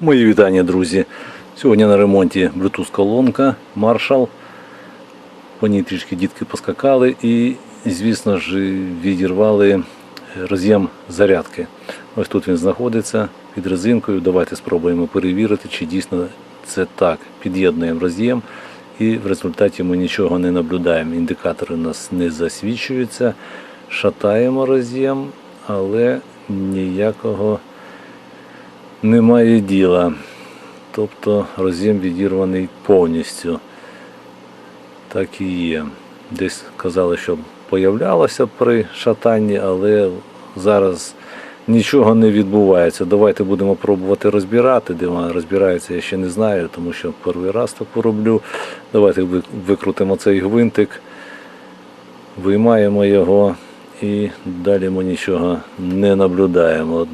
Мої вітання, друзі. Сьогодні на ремонті Bluetooth колонка Marshall. По ній трішки дітки поскакали і, звісно ж, відірвали роз'єм зарядки. Ось тут він знаходиться під резинкою. Давайте спробуємо перевірити, чи дійсно це так. Під'єднуємо роз'єм і в результаті ми нічого не наблюдаємо. Індикатори у нас не засвічуються. Шатаємо роз'єм, але ніякого немає діла. Тобто роз'єм відірваний повністю. Так і є. Десь казали, що появлялося при шатанні, але зараз нічого не відбувається. Давайте будемо пробувати розбирати. Де вона розбирається, я ще не знаю, тому що перший раз таку роблю. Давайте викрутимо цей гвинтик, виймаємо його і далі ми нічого не наблюдаємо.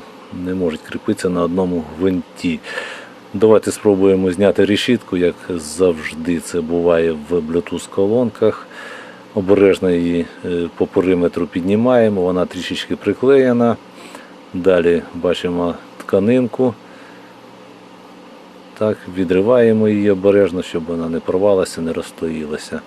Не можуть кріпитися на одному гвинті. Давайте спробуємо зняти решітку, як завжди це буває в Bluetooth колонках. Обережно її е, по периметру піднімаємо, вона трішечки приклеєна. Далі бачимо тканинку. Так, відриваємо її обережно, щоб вона не порвалася, не розстоїлася.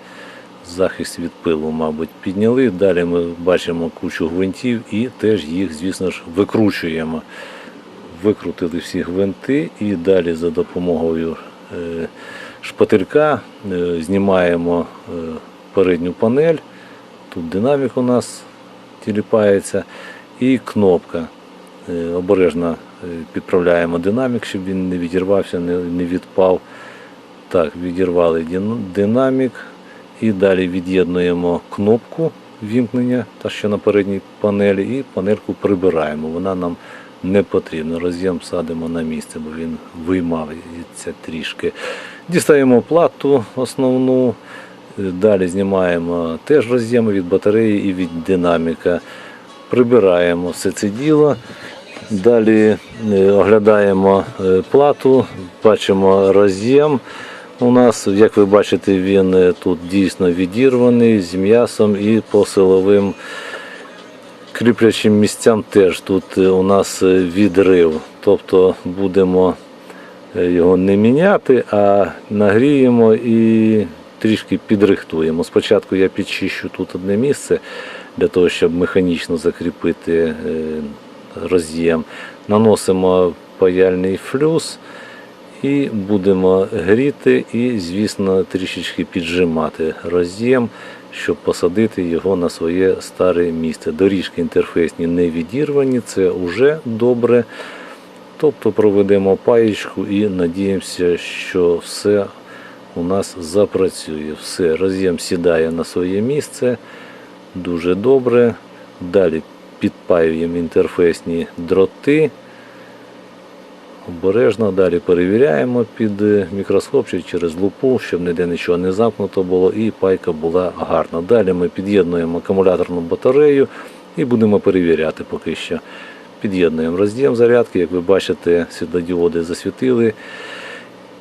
Захист від пилу, мабуть, підняли. Далі ми бачимо кучу гвинтів і теж їх, звісно ж, викручуємо. Викрутили всі гвинти і далі за допомогою е, шпателька е, знімаємо е, передню панель. Тут динамік у нас тіліпається і кнопка. Обережно підправляємо динамік, щоб він не відірвався, не відпав. Так, відірвали динамік і далі від'єднуємо кнопку вімкнення, та що на передній панелі, і панельку прибираємо. Вона нам не потрібна. Роз'єм садимо на місце, бо він виймається трішки. Дістаємо плату основну. Далі знімаємо теж роз'єми від батареї і від динаміка. Прибираємо все це діло. Далі е, оглядаємо е, плату, бачимо роз'єм. У нас, як ви бачите, він е, тут дійсно відірваний з м'ясом і по силовим кріплячим місцям теж тут е, у нас е, відрив. Тобто будемо його не міняти, а нагріємо і трішки підрихтуємо. Спочатку я підчищу тут одне місце для того, щоб механічно закріпити роз'єм. Наносимо паяльний флюс і будемо гріти і, звісно, трішечки піджимати роз'єм, щоб посадити його на своє старе місце. Доріжки інтерфейсні не відірвані, це вже добре. Тобто проведемо паєчку і надіємося, що все у нас запрацює. Все, роз'єм сідає на своє місце. Дуже добре. Далі підпаюємо інтерфейсні дроти. Обережно далі перевіряємо під е, мікроскоп чи через лупу, щоб ніде нічого не замкнуто було і пайка була гарна. Далі ми під'єднуємо акумуляторну батарею і будемо перевіряти поки що. Під'єднуємо роз'єм зарядки, як ви бачите, світлодіоди засвітили.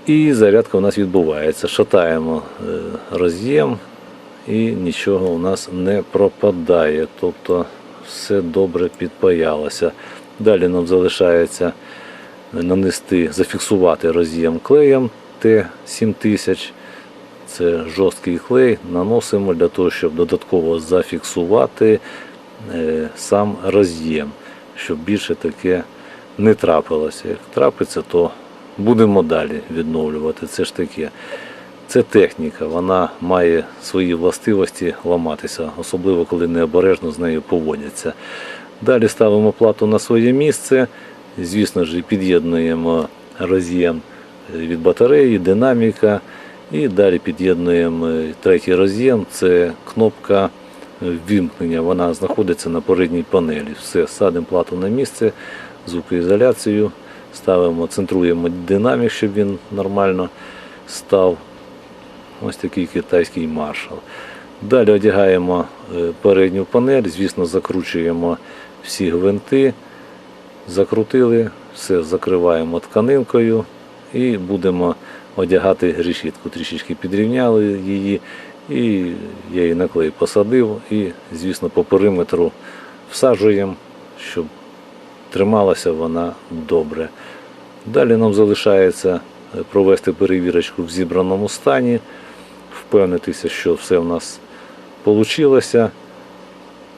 І зарядка у нас відбувається. Шатаємо е, роз'єм і нічого у нас не пропадає. Тобто все добре підпаялося. Далі нам залишається нанести, зафіксувати роз'єм клеєм Т7000. Це жорсткий клей. Наносимо для того, щоб додатково зафіксувати е, сам роз'єм, щоб більше таке не трапилося. Як трапиться, то будемо далі відновлювати. Це ж таке. Це техніка, вона має свої властивості ламатися, особливо коли необережно з нею поводяться. Далі ставимо плату на своє місце. Звісно ж, під'єднуємо роз'єм від батареї, динаміка. І далі під'єднуємо третій роз'єм. Це кнопка ввімкнення. Вона знаходиться на передній панелі. Все, садимо плату на місце, звукоізоляцію, ставимо, центруємо динамік, щоб він нормально став. Ось такий китайський маршал. Далі одягаємо е, передню панель, звісно, закручуємо всі гвинти, закрутили, все закриваємо тканинкою і будемо одягати решітку. Трішечки підрівняли її, і я її на клей посадив, і, звісно, по периметру всаджуємо, щоб трималася вона добре. Далі нам залишається е, провести перевірочку в зібраному стані, впевнитися, що все в нас вийшло.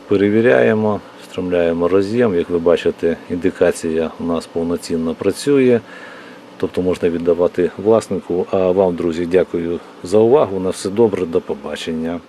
Перевіряємо, встромляємо роз'єм. Як ви бачите, індикація у нас повноцінно працює. Тобто можна віддавати власнику. А вам, друзі, дякую за увагу. На все добре, до побачення.